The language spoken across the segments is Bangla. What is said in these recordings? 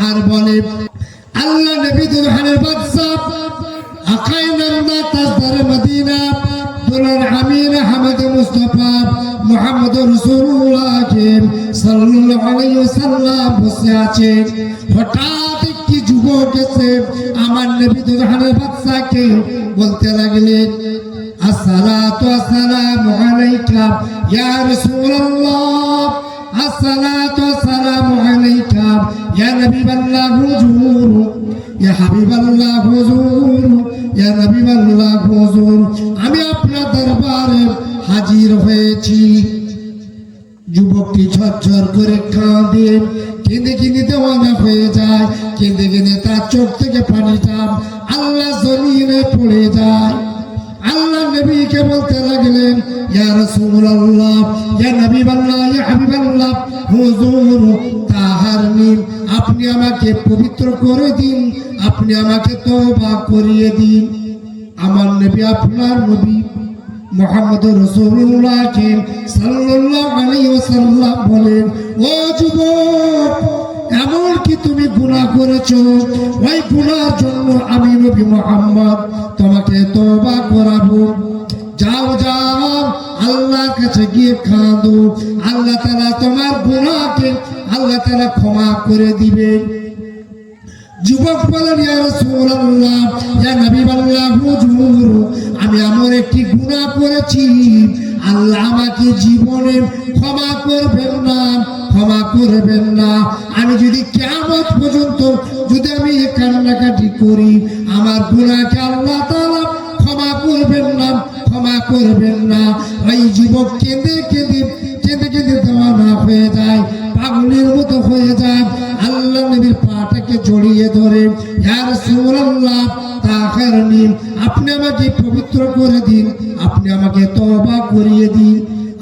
আর বলে, আল্লাহ নবী দুরহানের বাদশা আকাই নামদা তাজদার মদিনা দুলার আমির হামদ মুস্তফা মোহাম্মদ রসুল্লাহকে সাল্লাল্লাহু আলাইহি ওয়াসাল্লাম বসে আছেন হঠাৎ একটি যুবক এসে আমার নবী দুরহানের বাদশাকে বলতে লাগলেন আসসালাতু আসসালামু আলাইকা ইয়া রাসূলুল্লাহ, আসসালাতু আসসালামু আলাইকা ইয়া নবীবাল্লাহ হুজুর ইয়া হাবিবাল্লাহ হুজুর ইয়া নবীবাল্লাহ হুজুর আমি আপনার দরবারে হাজির হয়েছি। যুবকটি ঝরঝর করে কাঁদে। কেঁদে কেঁদে দেওয়ানা হয়ে যায়। কেঁদে কেঁদে তার চোখ থেকে পানিটা আল্লাহ জমিনে পড়ে যায়। আল্লাহ নবীকে বলতে লাগলেন, ইয়া রাসূলুল্লাহ, ইয়া নবীবাল্লাহ ইয়া হাবিবাল্লাহ, হুজুর তাহার নিন আপনি আমাকে পবিত্র করে দিন, আপনি আমাকে তওবা করিয়ে দিন। আমার নবী আপনার নবী মোহাম্মদ রসুল্লাহকে সাল্লাল্লাহু আলাইহি ওয়াসাল্লাম বলেন, ও যুবক, এমন কি তুমি গুনাহ করেছ? ওই গুনার জন্য আমি নবী মোহাম্মদ তোমাকে তওবা করাবো। যাও যাও, আল্লাহর কাছে গিয়ে কাঁদো। আল্লাহ তাআলা তোমার গুনাহকে আল্লাহ তাআলা ক্ষমা করে দিবে। যুবক বলেন আমি এমন একটি গুনাহ করেছি। আল্লাহ আমাকে জীবনে ক্ষমা করবেন না, ক্ষমা করবেন না। আমি যদি কেমন পর্যন্ত যদি আমি কান্নাকাটি করি, আমার গুনাহকে আল্লাহ তাআলা ক্ষমা করবেন না ক্ষমা করবেন না। ওই যুবক কেঁদে কেঁদে কেঁদে কেঁদে দেওয়ানা হয়ে যায়, পাগলের মতো হয়ে যায়। আল্লাহ নবীর পাটাকে জড়িয়ে ধরে আপনি আমাকে পবিত্র করে দিন, আপনি আমাকে তওবা করিয়ে দিন।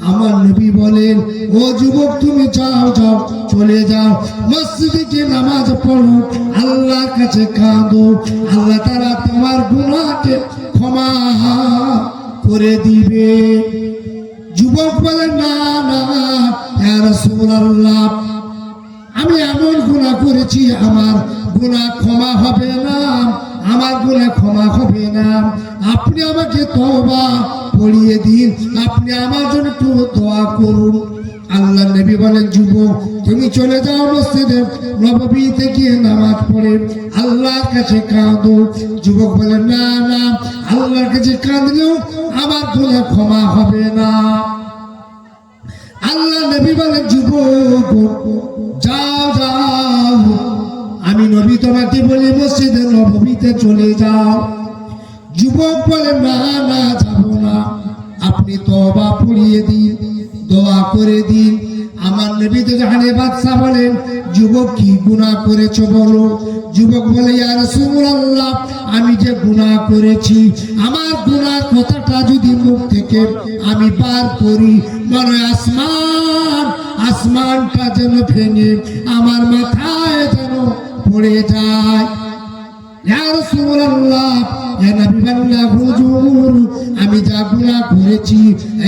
আমার নবী বলেন, ও যুবক, তুমি যাও যাও, চলে যাও। মসজিদে নামাজ পড়ো, আল্লাহর কাছে কাঁদো। আল্লাহ তারা তোমার গুনাহকে ক্ষমা করে দিবে। যুবক বলেন না না আমি এমন গুণা করেছি, আমার গুণা ক্ষমা হবে না, আমার গুণা ক্ষমা হবে না। আপনি আমাকে তবা পড়িয়ে দিন, আপনি আমার জন্য একটু দোয়া করুন। আল্লাহ নবী বলেন, যুবক, তুমি চলে যাও মসজিদে, নববীতে গিয়ে নামাজ পড়ে। আল্লাহর কাছে কাঁদো। যুবক বলেন না না, আল্লাহর কাছে কাঁদলেও আমার গুনাহ ক্ষমা হবে না। আল্লাহ নবী বলেন, যুবক, যাও যাও। আমি নবী তোমাকে বলি, মসজিদে নবমীতে চলে যাও। যুবক বলে, না না, যাব না। আপনি তবা পড়িয়ে দিন। দোয়া করে দিন। আমার নবী তো জাহানে বাদশা বলেন, যুবক কি গুনাহ করেছ বলো? যুবক বলে, ইয়া রাসূলুল্লাহ, আমি যে গুনাহ করেছি, আমার গুনাহ কথাটা যদি মুখ থেকে আমি বার করি, মনে আসমান, আসমানটা যেন ভেঙে আমার মাথায় যেন পড়ে যায়। আমি যা গুনাহ করেছি,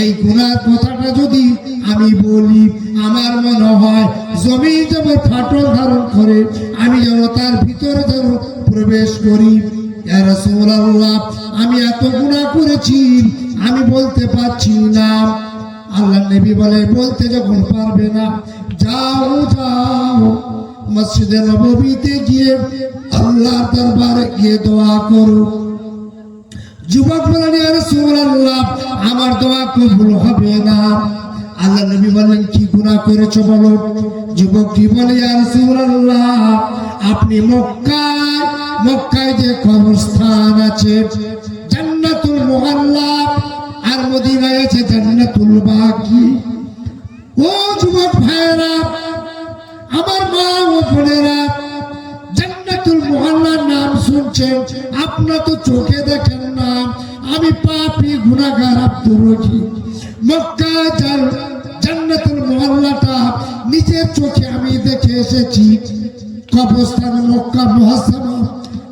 এই গুনার কথাটা যদি আমি বলি, আমার মনে হয় জমি যেমন ফাটল ধারণ করে, আমি যেন তার ভিতরে যেন প্রবেশ করি। আমি এত গুনাহ করেছি, আমি বলতে পারছি না। আল্লাহ নবী বলে, বলতে যখন পারবে না, যাও যাও। মসজিদে নববীতে গিয়ে আল্লাহর দরবারে গিয়ে দোয়া করো। যুবক বলেন রাসূলুল্লাহ, আমার দোয়া কবুল হবে না। আল্লাহ নবী বলেন, কি গুনাহ করেছ বলো? যুবক কি বলে রাসূলুল্লাহ, আপনি মক্কায় মক্কায় যে কবরস্থান আছে, জান্নাতুল মুআল্লা আর মদিনায় আছে জান্নাতুল বাকি। ও যুবক ভাইরা আমার মা ও বোনেরা, জান্নাতুল মোহাল্লার নাম শুনছেন। আপনার তো চোখে দেখেন না, আমি পাপি গুনাহগার আব্দুর রহিম মক্কা যার জান্নাতুল মোহাল্লাটা নিজের চোখে আমি দেখে এসেছি। কবরস্থান মক্কা মহাসামা।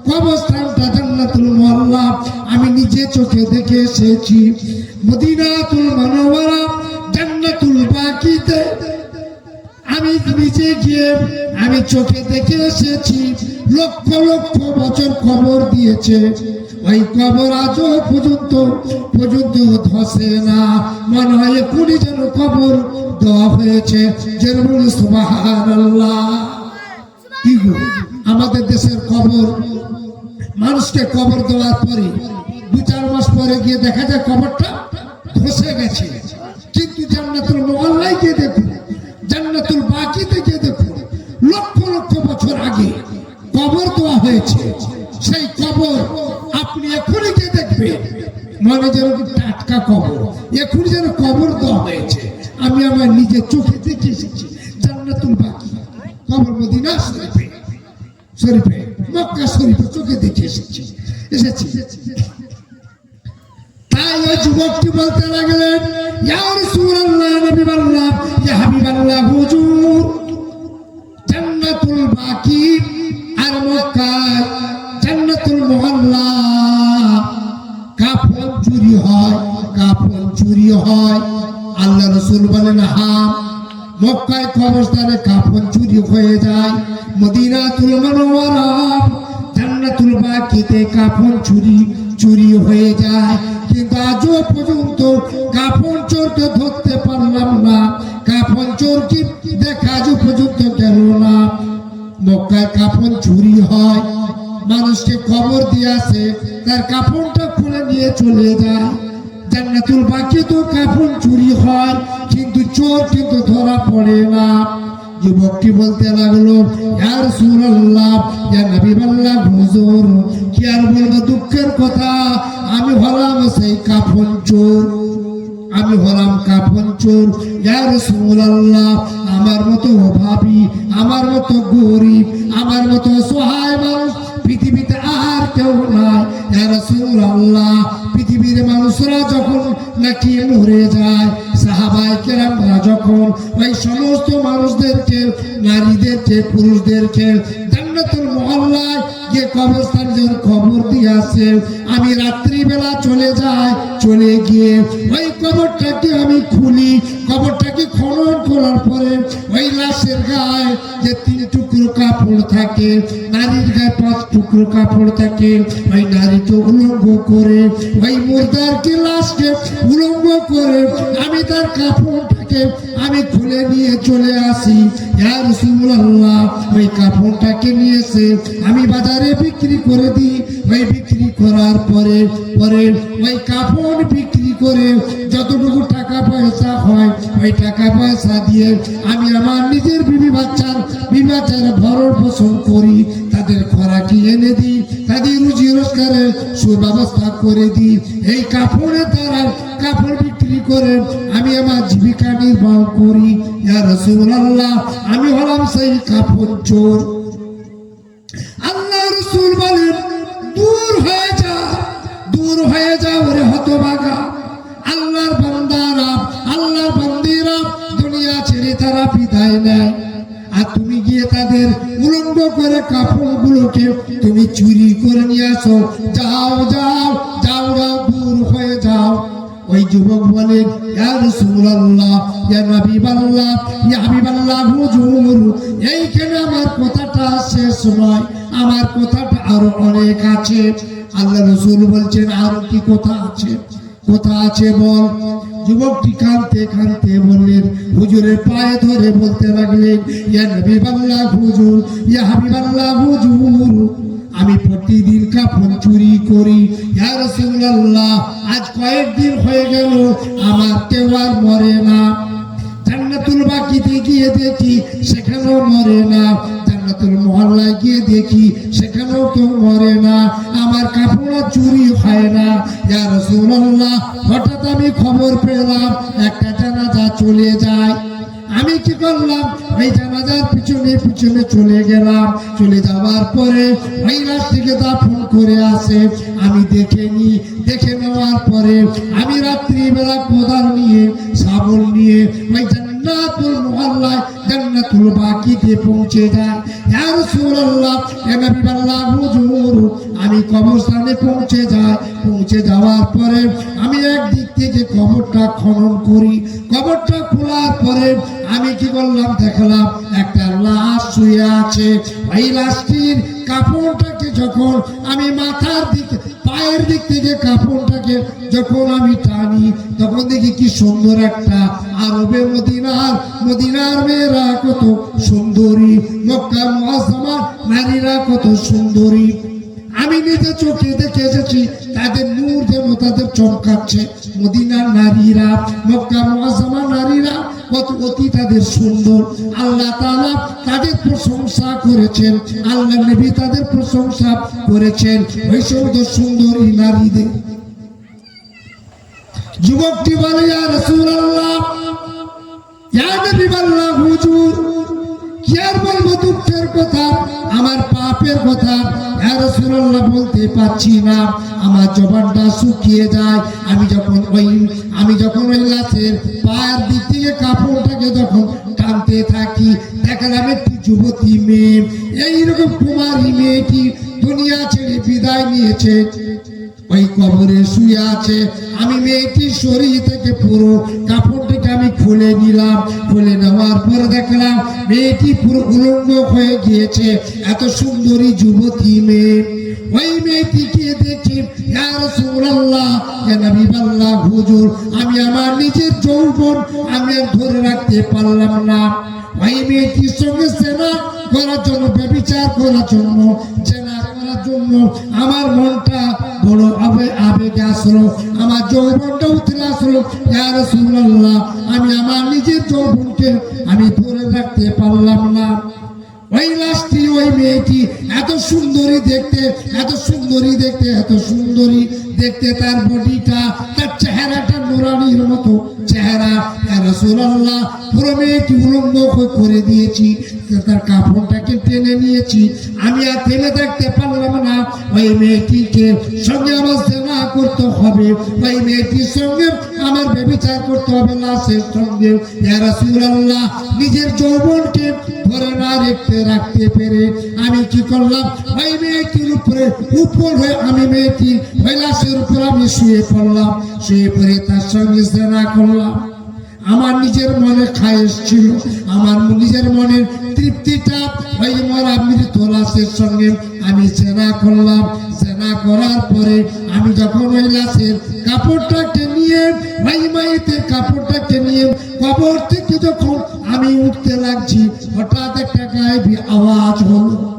কবরস্থানটা জান্নাতুল মোহাল্লা, আমি নিজে চোখে দেখে এসেছি। মদিনাতুল মানওয়ারা জান্নাতুল বাকিতে। আমি নিচে গিয়ে আমি চোখে দেখে এসেছি লক্ষ লক্ষ বছর কবর দিয়েছে। ওই কবর আজও পর্যন্ত পর্যন্ত ধসে না। মনে হয় এখনই যেন কবর দেওয়া হয়েছে। যেরকম গো, আমাদের দেশের কবর মানুষকে কবর দেওয়ার পরে দু চার মাস পরে গিয়ে দেখা যায় কবরটা ধসে গেছে। কিন্তু জান্নাতুল মোহাল্লায় গিয়ে দেখুন জান্নাতুল বাকিতে গিয়ে দেখুন লক্ষ লক্ষ বছর আগে কবর দেওয়া হয়েছে। সেই কবর আপনি এখনই গিয়ে দেখবেন। মনে যেন টাটকা কবর। এখনই যেন কবর দেওয়া হয়েছে। আমি আমার নিজের চোখে দেখে এসেছি, জান্নাতুল বাকি। কবর মদিনা শরীফে। শরীফে, মক্কা শরীফে চোখে দেখে এসেছি। এসেছি। তাই ওই যুবকটি বলতে লাগলেন, ইয়া রাসূলুল্লাহ, নবী বললাম ইয়া হাবিবাল্লাহ, হুজুর বাকি আর মক্কায় জান্নাতুল মুহাল্লা। কাফন চুরি হয়, কাফন চুরি হয়। আল্লাহ রসুল বলেন হ্যাঁ মক্কায় কবরস্থানে কাফন চুরি হয়ে যায়। মদিনাতুল মনোয়ারা জান্নাতুল বাকিতে কাফন চুরি চুরি হয়ে যায়। জান্নাতুল বাকি তো কাপড় চুরি হয়, কিন্তু চোর কিন্তু ধরা পড়ে না। যুবকটি বলতে লাগল ইয়ার সুরাল্লাহ হুজুর, কি আর বলব দুঃখের কথা? আমি হলাম সেই কাফন চোর। আমি হলাম কাফন চোর ইয়া রাসূলুল্লাহ, আমার মতো অভাবী, আমার মতো গরিব, আমার মতো সহায় মানুষ পৃথিবীতে আর কেউ নাই। ইয়া পৃথিবীর মানুষরা যখন নাকি মরে যায় সাহাবাই কেরামরা যখন ওই সমস্ত মানুষদেরকে, নারীদেরকে, পুরুষদেরকে জান্নাতুল মহল্লায় যে কবরস্থান যখন খবর দিয়ে আসে, আমি রাত্রিবেলা চলে যাই, চলে গিয়ে ওই কবরটাকে আমি খুলি। কবরটাকে খনন করার পরে ওই লাশের গায়ে যে তিন টুকরো কাপড় থাকে, নারীর গায়ে পাঁচ টুকরো কাপড় থাকে, ওই নারীকে উলঙ্গ করে, ওই মুর্দারকে লাশকে উলঙ্গ করে আমি তার কাপড়টাকে আমি খুলে নিয়ে চলে আসি। হ্যাঁ রাসূলুল্লাহ, ওই কাপড়টাকে নিয়ে এসে আমি বাজারে বিক্রি করে দিই। ওই বিক্রি করার পরে পরে ওই কাপড় বিক্রি করে যতটুকু টাকা পয়সা হয় ওই টাকা পয়সা দিয়ে আমি আমার নিজের বিবি বাচ্চার বিবি বাচ্চার ভরণ পোষণ করি, তাদের খোরাকি এনে দিই, তাদের রুজি রোজগারের সুব্যবস্থা করে দিই। এই কাপড়ের দ্বারা কাপড় বিক্রি করে, আমি আমার জীবিকা নির্বাহ করি। আমি হলাম সেই কাপড় চোর। দূর হয়ে যাও রে হতভাগা আল্লাহর বান্দারা আল্লাহর বান্দিরা দুনিয়া ছেড়ে তারা বিদায় নেয়। আর তুমি গিয়ে তাদের উলঙ্গ করে কাপড়গুলোকে তুমি চুরি করে নিয়ে আসো। যাও যাও যাও যাও, দূর হয়ে যাও। ওই যুবক বলেন এইখানে আমার কথাটা শেষ নয়। আমার কথাটা আরও অনেক আছে। আল্লাহ রসুল বলছেন, আরও কি কথা আছে? কথা আছে বল। যুবকটি কানতে কানতে বললেন, হুজুরের পায়ে ধরে বলতে লাগলেন, ইয়া নবীবাল্লাহ হুজুর, ইয়া হাবিবাল্লাহ হুজুর, আমি প্রতিদিন কাপড় চুরি করি। আজ কয়েকদিন হয়ে গেল, আমার কেউ আর মরে না। জান্নাতুল বাকিতে গিয়ে দেখি, সেখানেও মরে না। জান্নাতুল মহল্লায় গিয়ে দেখি সেখানেও কেউ মরে না, আমার কাপড় চুরি হয় না। ইয়া রাসূলুল্লাহ, হঠাৎ আমি খবর পেলাম, একটা জানাজা চলে যায়। আমি কি করলাম? ওই জানাজার পিছনে পিছনে চলে গেলাম। চলে যাওয়ার পরে ওই লাশটিকে দাফন করে আসে, আমি দেখে নি। দেখে নেওয়ার পরে আমি রাত্রিবেলা কোদাল নিয়ে শাবল নিয়ে ওই জান্নাতুল মুহাল্লায় জান্নাতুল বাকিতে পৌঁছে যায়। ইয়া রাসূলুল্লাহ ইয়া নবী আল্লাহ হুজুর আমি কবরস্থানে পৌঁছে যাই। পৌঁছে যাওয়ার পরে আমি একদিক থেকে কবরটা খনন করি। কবরটা খোলার পরে আমি কি করলাম দেখলাম একটা লাশ শুয়ে আছে। ওই লাশটির কাপড়টাকে যখন আমি মাথার দিকে, পায়ের দিক থেকে কাপড়টাকে যখন আমি টানি, তখন দেখি কি সুন্দর একটা আরবে মদিনার মদিনার মেয়েরা কত সুন্দরী মক্কা মহাসমার নারীরা কত সুন্দরী। আমি নিজে চোখে দেখে এসেছি, তাদের নূর যেন তাদের চমকাচ্ছে। মদিনার নারীরা মক্কা মহাসমা নারীরা, কত অতি তাদের সুন্দর। আল্লাহ তাআলা তাদের প্রশংসা করেছেন। আল্লাহ নবী তাদের প্রশংসা করেছেন। ওই সমস্ত সুন্দরী নারীদের। যুবকটি বলে হুজুর, কি আর বলব দুঃখের কথা? আমার পাপের কথা ইয়া রাসূলুল্লাহ বলতে পারছি না। আমার জবানটা শুকিয়ে যায়। আমি যখন ওই, আমি যখন ওই লাশের পায়ের দিক থেকে কাপড়টাকে যখন টানতে থাকি দেখলাম একটি যুবতী মেয়ে। এইরকম কুমারী মেয়েটি দুনিয়া ছেড়ে বিদায় নিয়েছে। ওই কবরে শুয়ে আছে। আমি মেয়েটির শরীর থেকে পুরো কাপড়টিকে আমি খুলে নিলাম, খুলে নেওয়ার পরে দেখলাম মেয়েটি পুরো উলঙ্গ হয়ে গিয়েছে। এত সুন্দরী যুবতী মেয়ে। ওই মেয়েটিকে দেখি আমি আমার নিজের যৌবন আমি ধরে রাখতে পারলাম না। ওই মেয়েটির সঙ্গে সেনা করার জন্য, ব্যবিচার করার জন্য জেনা করার জন্য আমার মনটা বড় আবে, আবেগে আসলো, আমার যৌবনটা উঠে আসলো। আর সুন্দর আমি আমার নিজের যৌবনকে আমি ধরে রাখতে পারলাম না। ওই লাশটি ওই মেয়েটি এত সুন্দরী দেখতে, এত সুন্দরী দেখতে, এত সুন্দরী দেখতে, তার বডিটা, তার চেহারাটা নোরানির মতো। চেহারা ইয়া রাসূলুল্লাহ, পুরো মেয়েটি উলঙ্গ করে- দিয়েছি, তার কাপড়টাকে টেনে নিয়েছি। আমি আর থাকতে পারলাম না, ওই মেয়েটিকে সঙ্গে আমার সেবা করতে হবে, ওই মেয়েটির সঙ্গে আমার ব্যবচার করতে হবে লাশের সঙ্গে। ইয়া রাসূলুল্লাহ, নিজের যৌবনকে ধরে না রেখতে রাখতে পেরে আমি কি করলাম? ওই মেয়েটির উপরে, উপর হয়ে আমি মেয়েটি ওই লাশের উপর আমি শুয়ে পড়লাম। শুয়ে পড়ে তার সঙ্গে সেনা করলাম। আমার নিজের মনে খায়েশ ছিল। আমার নিজের মনের তৃপ্তিটা ওই মরা মৃত লাশের সঙ্গে আমি সেনা করলাম। সেনা করার পরে আমি যখন ওই লাশের কাপড়টাকে নিয়ে ওই মাইতের কাপড়টাকে নিয়ে কবর থেকে যখন আমি উঠতে লাগছি, হঠাৎ একটা গায়েবী আওয়াজ হলো।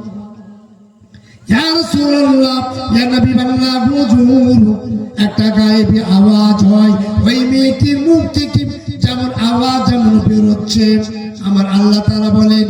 একটা গায়েবী আওয়াজ হয়। ওই মেয়েটির মুখ থেকে যেমন আওয়াজ যেমন বেরোচ্ছে। আমার আল্লাহ তাআলা বলেন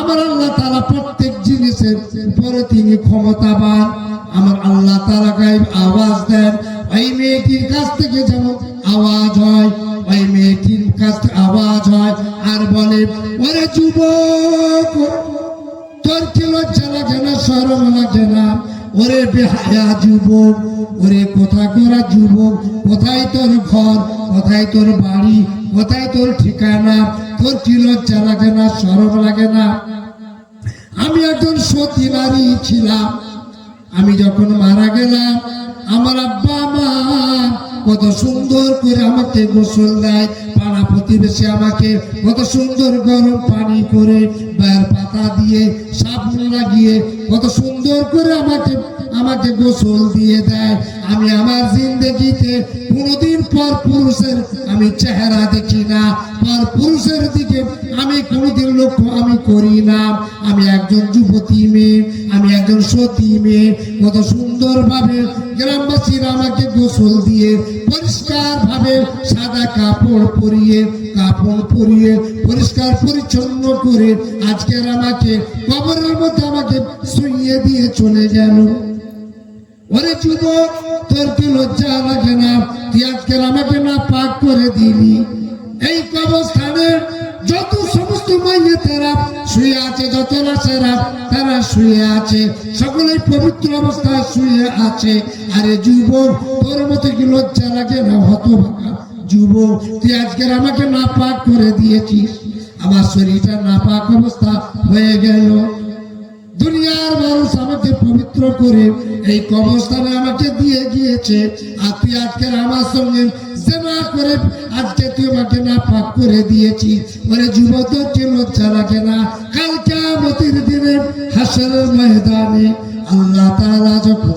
আমার আল্লাহ তাআলা প্রত্যেক জিনিসের উপরে তিনি ক্ষমতাবান। আমার আল্লাহ তাআলা গায়েব আওয়াজ দেন, ওই মেয়েটির কাছ থেকে যেমন আওয়াজ হয়, ওই মেয়েটির কাছ থেকে আওয়াজ হয়। আর বলে, ওরে যুবক, তোর কি লজ্জা লাগে না, শরম লাগে না? ওরে বেহায়া যুবক, ওরে কোথা করা যুবক? কোথায় তোর ঘর? কোথায় তোর বাড়ি? কোথায় তোর ঠিকানা? তোর কি লজ্জা লাগে না, শরম লাগে না? আমি একজন সতী নারী ছিলাম। আমি যখন মারা গেলাম আমার আব্বা মা কত সুন্দর করে আমাকে গোসল দেয় পাড়া প্রতিবেশী আমাকে কত সুন্দর গরম পানি করে বের পাতা দিয়ে সাবুন লাগিয়ে কত সুন্দর করে আমাকে আমাকে গোসল দিয়ে দেয়। আমি আমার জিন্দগিতে কোনোদিন পর পুরুষের আমি চেহারা দেখি না। পর পুরুষের দিকে আমি কোনোদিন লক্ষ্য আমি করি না। আমি একজন যুবতী মেয়ে, আমি একজন সতী মেয়ে। কত সুন্দরভাবে গ্রামবাসীরা আমাকে গোসল দিয়ে পরিষ্কার ভাবে সাদা কাপড় পরিয়ে কাপড় পরিয়ে, পরিষ্কার পরিচ্ছন্ন করে আজকের আমাকে, কবরের মধ্যে আমাকে শুইয়ে দিয়ে চলে গেল। ওরে যুবক, তোর কি লজ্জা লাগে না? তুই আজকে আমাকে না পাক করে দিলি। এই কবরস্থানে যত সমস্ত মাইয়েতেরা শুয়ে আছে, যত লাশেরা তারা শুয়ে আছে সকলে পবিত্র অবস্থায় শুয়ে আছে। আরে যুবক, তোর মতো কি লজ্জা লাগে না হতভাগা? যুবক, তুই আজকে আমাকে না পাক করে দিয়েছিস। আমার শরীরটা না পাক অবস্থা হয়ে গেল। দুনিয়ার মানুষ আমাকে পবিত্র করে এই কবরস্থানে আমাকে দিয়ে গিয়েছে। আর তুই আজকে আমার সঙ্গে জেনা করে আজকে তুই আমাকে না পাক করে দিয়েছি ওরে যুবক কি লজ্জা লাগে না? কাল কেমতির দিনে হাসরের ময়দানে আল্লাহ তাআলা যখন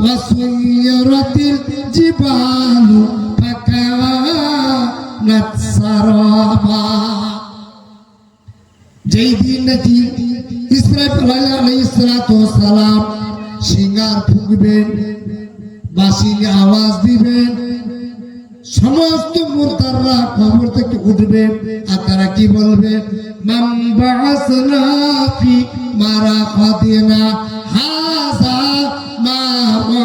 وسيرت الجبال فكانت سرابا যেই দিন নাকি ইসরাফিল আলাইহিস সালাম সিঙ্গার ফুঁকবেন বাসিনে আওয়াজ দিবেন সমস্ত মুরতাররা কবর থেকে উঠবে আর তারা কি বলবে মাম বাসনা ফি মারা খাদিনা হাযা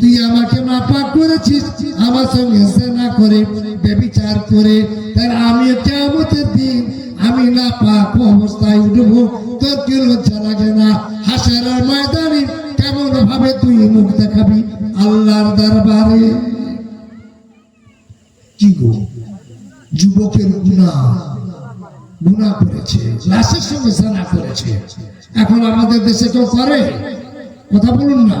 তুই আমাকে মাপা করেছিস, আমার সঙ্গে সেনা করে বেবিচার করে। তার আমি কেমতের দিন আমি না পাক অবস্থায় উঠবো, তোর কি লজ্জা লাগে না। হাসের ময়দানে কেমন ভাবে তুই মুখ দেখাবি আল্লাহর দরবারে? কি গো? যুবকের গুণা। গুণা করেছে, লাশের সঙ্গে সেনা করেছে। এখন আমাদের দেশে কেউ করে? কথা বলুন না।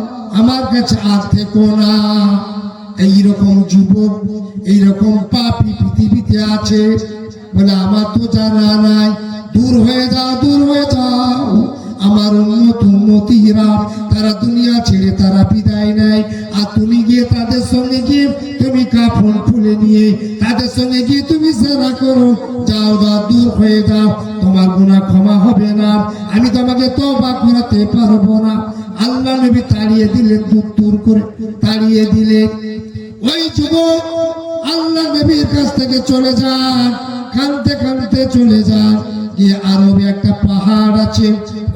আমার কাছে আর থেকো না। এইরকম যুবক, এইরকম পাপি পৃথিবীতে আছে বলে আমার তো জানা নাই। দূর হয়ে যাও, দূর হয়ে যাও। আমার উন্নত উন্নতিরা, তারা দুনিয়া ছেড়ে তারা বিদায় নেয়। আর তুমি গিয়ে তাদের সঙ্গে গিয়ে তুমি কাপড় খুলে নিয়ে তাদের সঙ্গে গিয়ে তুমি সেরা করো। যাও যাও, দূর হয়ে যাও। তোমার গুণা ক্ষমা হবে না। আমি তোমাকে তবা করাতে পারব না। আল্লাহ নবী তাড়িয়ে দিলেন দূর করে তাড়িয়ে দিলেন। ওই যুবক আল্লাহ নবীর কাছ থেকে চলে যান কানতে কানতে চলে যান। গিয়ে আরবে একটা পাহাড় আছে,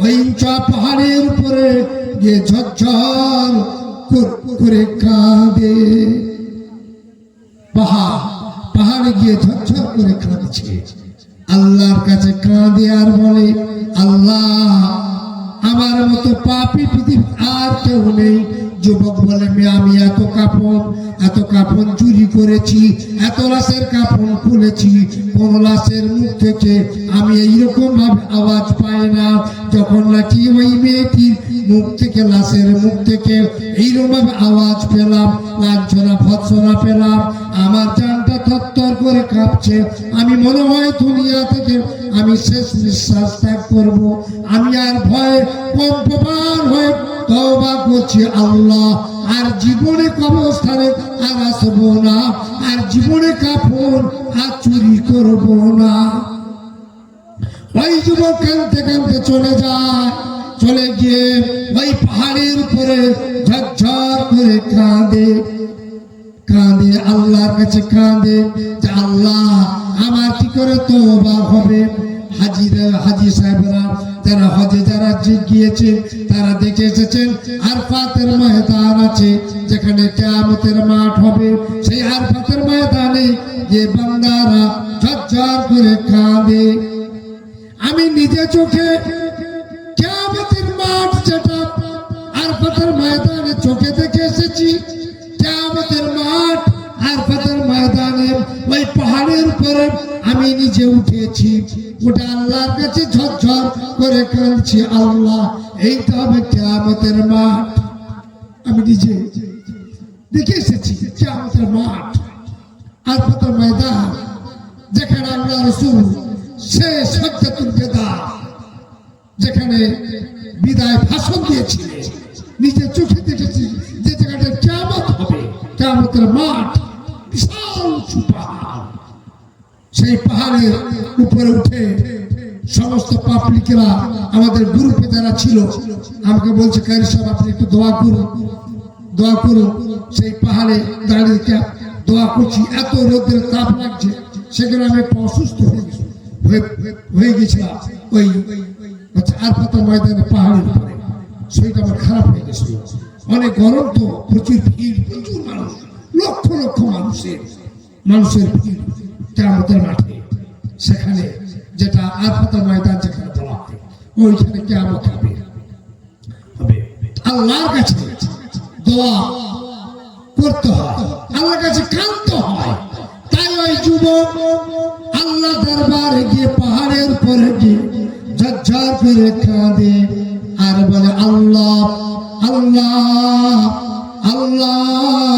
ওই উঁচা পাহাড়ের উপরে গিয়ে ঝরঝর করে কাঁদে। পাহাড়, পাহাড়ে গিয়ে ঝরঝর করে কাঁদছে। আল্লাহর কাছে কাঁদে আর বলে, আল্লাহ আমার মতো পাপি পৃথিবী আর কেউ নেই। যুবক বলে "মে আমি এত কাপড় এত কাপড় চুরি করেছি, এত লাশের কাপড় খুলেছি, কোন লাশের মুখ থেকে আমি এইরকম ভাবে আওয়াজ পাই না। যখন নাকি ওই মেয়েটির মুখ থেকে, লাশের মুখ থেকে এইরকম ভাবে আওয়াজ পেলাম, লাঞ্ছনা, ভৎসনা পেলাম। আমার জানটা থরথর করে কাঁপছে। আমি মনে হয় দুনিয়া থেকে আমি শেষ নিঃশ্বাস ত্যাগ করব। আমি আর ভয়ে কম্পমান হয়ে তওবা করছি আল্লাহ। আর জীবনে কবরস্থানে আর আসব না। আর জীবনে কাপড় আর চুরি করব না। ওই যুবক কানতে কানতে চলে যায়। চলে গিয়ে ওই পাহাড়ের উপরে ঝরঝর করে কাঁদে। কাঁদে, আল্লাহর কাছে কাঁদে যে আল্লাহ, আমার কি করে তোবা হবে? হাজিরা হাজি সাহেবরা যারা হজে যারা গিয়েছে তারা দেখে এসেছেন, আরফাতের ময়দান আছে, যেখানে কেয়ামতের মাঠ হবে। সেই আরফাতের ময়দানে যে বান্দারা ঝরঝর করে কাঁদে। আমি নিজে চোখে কেয়ামতের মাঠ যেটা আরফাতের ময়দানে চোখে দেখে এসেছি, কেয়ামতের মাঠ আরফাতের ময়দানে ওই পাহাড়ের উপরে আমি নিজে উঠেছি। ওটা আল্লাহর কাছে ঝরঝর করে কাঁদছি আল্লাহ। এইটা হবে কেয়ামতের মাঠ। আমি নিজে দেখে এসেছি কেয়ামতের মাঠ। আরফাতের ময়দান যেখানে আল্লাহ রসুল শেষ সজ্জাতুল বেদা যেখানে বিদায় ভাষণ দিয়েছিলেন। নিজের চোখে দেখেছি যে জায়গাটা কেমত হবে কেমতের মাঠ। সেই পাহাড়ের উপরে উঠে সমস্ত পাবলিকেরা আমাদের গ্রুপে যারা ছিল, আমাকে বলছে কারি সাহেব, আপনি একটু দোয়া করুন দোয়া করুন, সেই পাহাড়ে দাঁড়িয়ে দোয়া করছি, এত রোদের তাপ লাগছে, সেখানে আমি একটু অসুস্থ হয়ে হয়ে- হয়ে গেছিলাম ওই আর পাতা ময়দানে পাহাড়ের উপরে। শরীরটা আমার খারাপ হয়ে গেছিল। অনেক গরম তো, প্রচুর ভিড়, প্রচুর মানুষ, লক্ষ লক্ষ মানুষের মানুষের ভিড়। কেমতের মাঠে, সেখানে যেটা আর পাতা ময়দান যেখানে বলা ওইখানে কেমন হবে। আল্লাহর কাছে দোয়া করতে হয়, আল্লাহর কাছে হয়। তাই ওই যুবক আল্লাহ দরবারে গিয়ে পাহাড়ের উপরে গিয়ে ঝরঝর করে কাঁদে আর বলে, আল্লাহ আল্লাহ আল্লাহ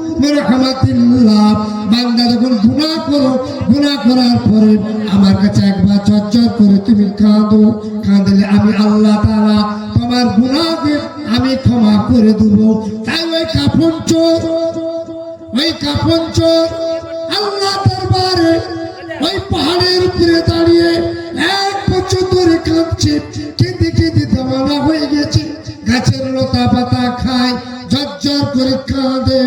বান্দা করো গুনাহ করার পরে আমার কাছে একবার চর্চর করে তুমি কাঁদো। কাঁদলে আমি আল্লাহ তাআলা তোমার গুনাহকে আমি ক্ষমা করে দেব। তাই ওই কাফন চোর, ওই চোর আল্লাহ দরবারে ওই পাহাড়ের উপরে দাঁড়িয়ে এক বছর ধরে কাঁদছে। কেঁদে কেঁদে দেওয়ানা হয়ে গেছে। গাছের লতা পাতা খায়, ঝরঝর করে কাঁদে।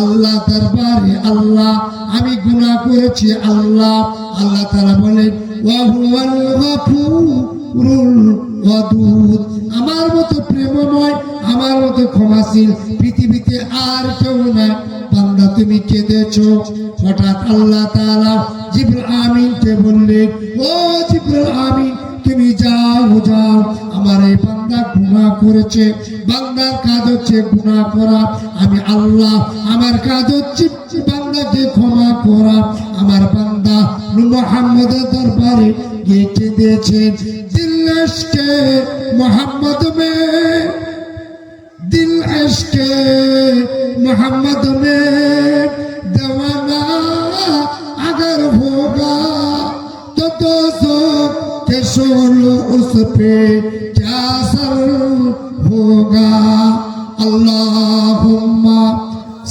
আল্লাহ দরবারে আল্লাহ, আমি গুনাহ করেছি আল্লাহ। আল্লাহ তারা বলেন আমার মতো প্রেমময়, আমার মতো ক্ষমাশীল পৃথিবীতে আর কেউ নাই। বান্দা, তুমি কেঁদেছো? হঠাৎ আল্লাহ তাআলা জিবরাইল আমিনকে বললেন, ও জিবরাইল আমিন, তুমি যাও যাও। আমার এই বান্দা গুনাহ করেছে বান্দার কাজ হচ্ছে গুনাহ করা আমি আল্লাহ আমার কাজ হচ্ছে বান্দাকে ক্ষমা করা আমার বান্দা মোহাম্মদের দরবারে গিয়ে কেঁদেছে দিল্লাসকে মোহাম্মদ মে दिल इश्क मोहम्मद में दवाना अगर होगा तो दोस्तों के शोलो उस पे क्या असर होगा अल्लाहुम्मा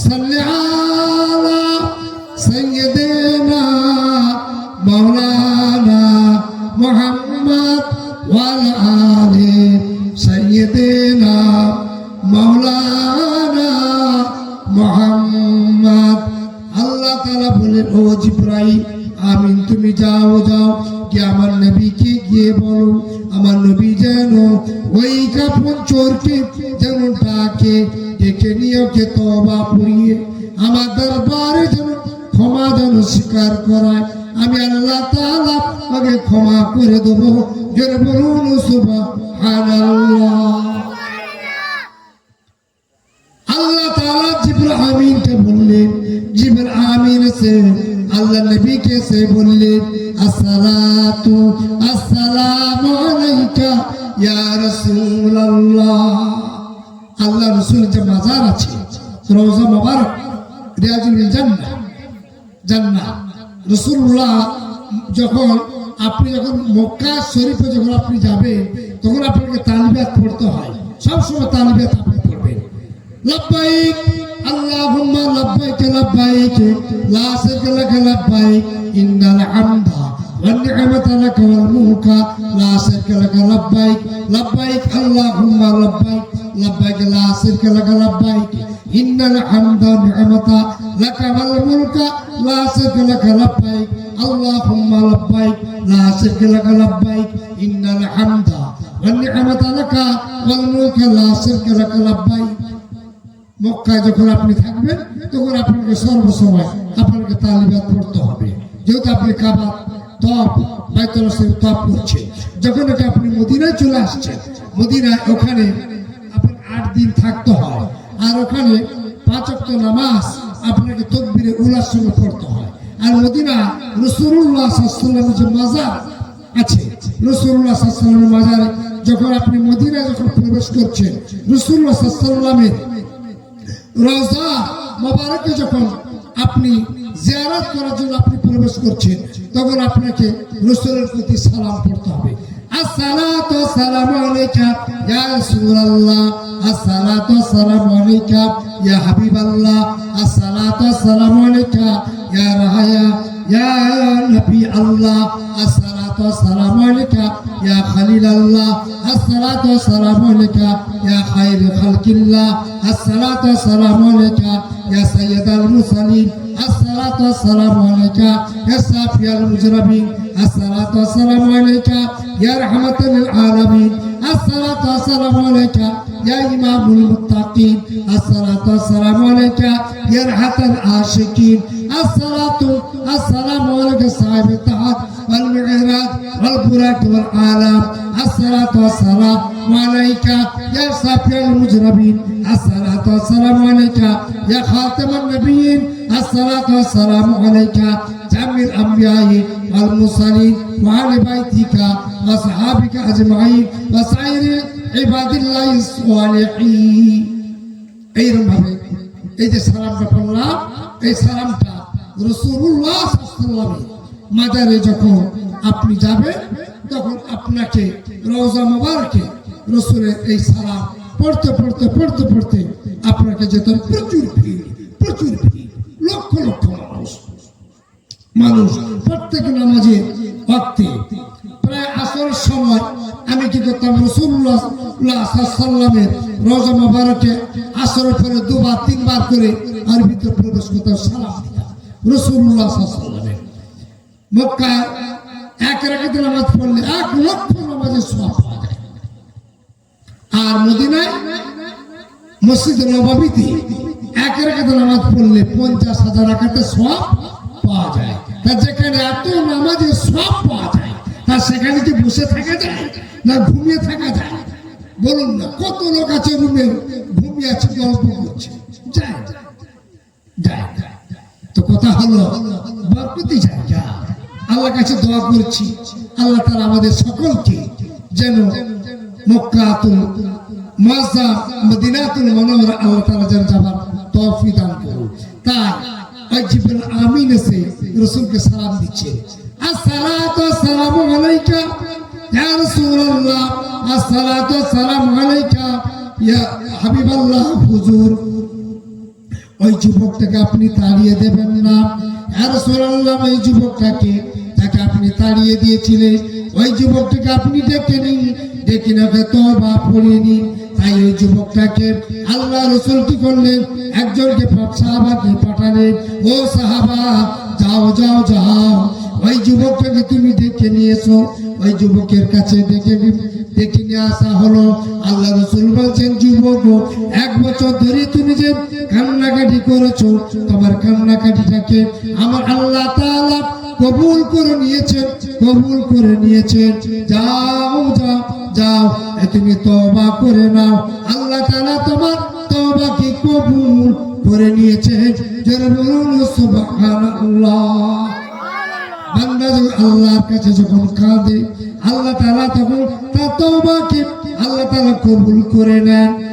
सल्ली अला सय्यदना मौलाना मोहम्मद वाला आले सय्यदना মাওলানা মোহাম্মদ আল্লাহ তাআলা বলেন ও জিব্রাইল আমিন তুমি যাও যাও কি আমার নবীকে গিয়ে বলো, আমার নবী যেন ওই কাপড় চোরকে যেন ডাকে, ডেকে নিয়ে তবা পুড়িয়ে আমার দরবারে যেন ক্ষমা যেন স্বীকার করায়। আমি আল্লাহ তাআলা ক্ষমা করে দেবো। যেন বলুন, সুবহানাল্লাহ। আল্লাহ তালা জিবরাইল আমিনকে বললেন, জিবরাইল আমিন সে আল্লাহ নবীকে সে বললেন আসসালাতু আসসালামু আলাইকা ইয়া রাসূলুল্লাহ। আল্লাহ রাসূল যে মাজার আছে, রওজা মোবারক, রিয়াজুল জান্নাহ জান্নাহ। রাসূলুল্লাহ যখন আপনি যখন মক্কা শরীফে যখন আপনি যাবেন, তখন আপনাকে তালিবাত পড়তে হয়। সবসময় তালিবাত আপনি পড়বেন। লাভবাহিক আল্লাহুম্মা লব্বাইক লব্বাইক, লা শারীকা লাক লব্বাইক, ইন্নাল হামদা ওয়ান নি'মাতা লাক ওয়াল মুলকা, লা শারীকা লাক লব্বাইক লব্বাইক আল্লাহুম্মা লব্বাইক লব্বাইক লা শারীকা লাক লব্বাইক, ইন্নাল হামদা ওয়ান নি'মাতা লাক ওয়াল মুলকা, লা শারীকা লাক লব্বাইক, আল্লাহুম্মা লব্বাইক, লা শারীকা লাক লব্বাইক, ইন্নাল হামদা ওয়ান নি'মাতা লাক মক্কায় যখন আপনি থাকবেন, তখন আপনাকে সর্বসময় আপনাকে তালিবাত পড়তে হবে। যেহেতু আপনি কাবার তপ বাইতলাসের তপ করছেন যখন এটা আপনি মদিনায় চলে আসছেন, মদিনায় ওখানে আপনার আট দিন থাকতে হয়। আর ওখানে পাঁচ অক্ট নামাজ আপনাকে তকবিরে উলার সঙ্গে পড়তে হয়। আর মদিনা রসুল্লাহ সাল্লামের যে মাজার আছে রসুল্লাহ সাল্লামের মাজারে যখন আপনি মদিনায় যখন প্রবেশ করছেন রসুল্লাহ সাল্লামের রোজা মোবারকে যখন আপনি জিয়ারত করার জন্য আপনি প্রবেশ করছেন, তখন আপনাকে রসুলের প্রতি সালাম পড়তে হবে। আসসালাতু সালামু আলাইকা ইয়া রাসূলুল্লাহ, আসসালাতু সালামু আলাইকা ইয়া হাবিবাল্লাহ, আসসালাতু সালামু আলাইকা ইয়া রাহায়া يا نبي الله الصلاة والسلام عليك. يا خليل الله الصلاة والسلام عليك. يا خير خلق الله الصلاة والسلام عليك. يا سيد المرسلين الصلاة والسلام عليك. يا صافي المجرمين الصلاة والسلام عليك يا رحمة للعالمين. الصلاة والسلام عليك يا إمام المتقين. الصلاة والسلام عليك يا رحمة العاشقين. الصلاة السلام عليك صاحب التعاد والمعراج والبراك والعالم الصلاة والسلام عليك يا صافي المجرمين. الصلاة والسلام عليك يا خاتم النبيين. الصلاة والسلام عليك جميع الأنبياء والمرسلين وعلى بيتك وصحابك أجمعين وسائر عباد الله الصالحين এইরকম ভাবে এই যে সালামটা পড়লাম এই সালামটা রসুল্লাহ সাল্লামের মাজারে যখন আপনি যাবেন তখন আপনাকে রওজা মোবারকে রসুলের এই সালাম পড়তে পড়তে পড়তে পড়তে আপনাকে যেতে হবে প্রচুর ভিড় প্রচুর ভিড় লক্ষ লক্ষ মানুষ। প্রত্যেক নামাজে ভক্তি। প্রায় আসর সময় আমি কি করতাম? রসুল্লাহ সাল্লামের রোজা মোবারকে আসরের পরে দুবার, তিনবার করে আর ভিতরে প্রবেশ করতাম, সালাম রসুল্লাহ এক নামাজ পড়লে এক লক্ষ নামাজের সব পাওয়া যায়। আর মদিনায় নবাবিতে এক নামাজ পড়লে পঞ্চাশ হাজার সব তা যেখানে এত নামাজের সব পাওয়া যায়, তা সেখানে কি বসে থাকা যায় না ঘুমিয়ে থাকা যায়? বলুন না, কত লোক আছে রুমে ঘুমিয়ে আছে গল্প করছে? তো কথা হলো, বরকতি জায়গা আল্লাহ কাছে দোয়া করছি, আল্লাহ তারা আমাদের সকলকে যেন মক্কাতুল মাজা মদিনাতুল মনোহর আল্লাহ তারা যেন যাবার তৌফিক দান করুন তাই ওই যুবকটাকে আপনি তাড়িয়ে দেবেন না। ওই যুবকটাকে যাকে আপনি তাড়িয়ে দিয়েছিলেন, ওই যুবকটাকে আপনি ডেকে নিন। ডেকে নাকে বা পড়িয়ে নিন। তাই ওই যুবকটাকে আল্লাহ রসুল কি করলেন? একজনকে সাহাবাকে পাঠালেন, ও সাহাবা, যাও যাও যাও। ওই যুবকটাকে তুমি ডেকে নিয়ে এসো। ওই যুবকের কাছে ডেকে ডেকে নিয়ে আসা হলো। আল্লাহ রসুল বলছেন, যুবক, এক বছর ধরে তুমি যে কান্নাকাটি করেছ, তোমার কান্নাকাটিটাকে আমার আল্লাহ তাআলা কবুল করে নিয়েছেন, কবুল করে নিয়েছেন। যাও যাও যাও তুমি তওবা করে নাও। আল্লাহ তাআলা তোমার তওবাকে কবুল করে নিয়েছেন। যারা আল্লাহর কাছে যখন কাঁদে, আল্লাহ তালা তখন তার তওবাকে আল্লাহ তাআলা কবুল করে নেন।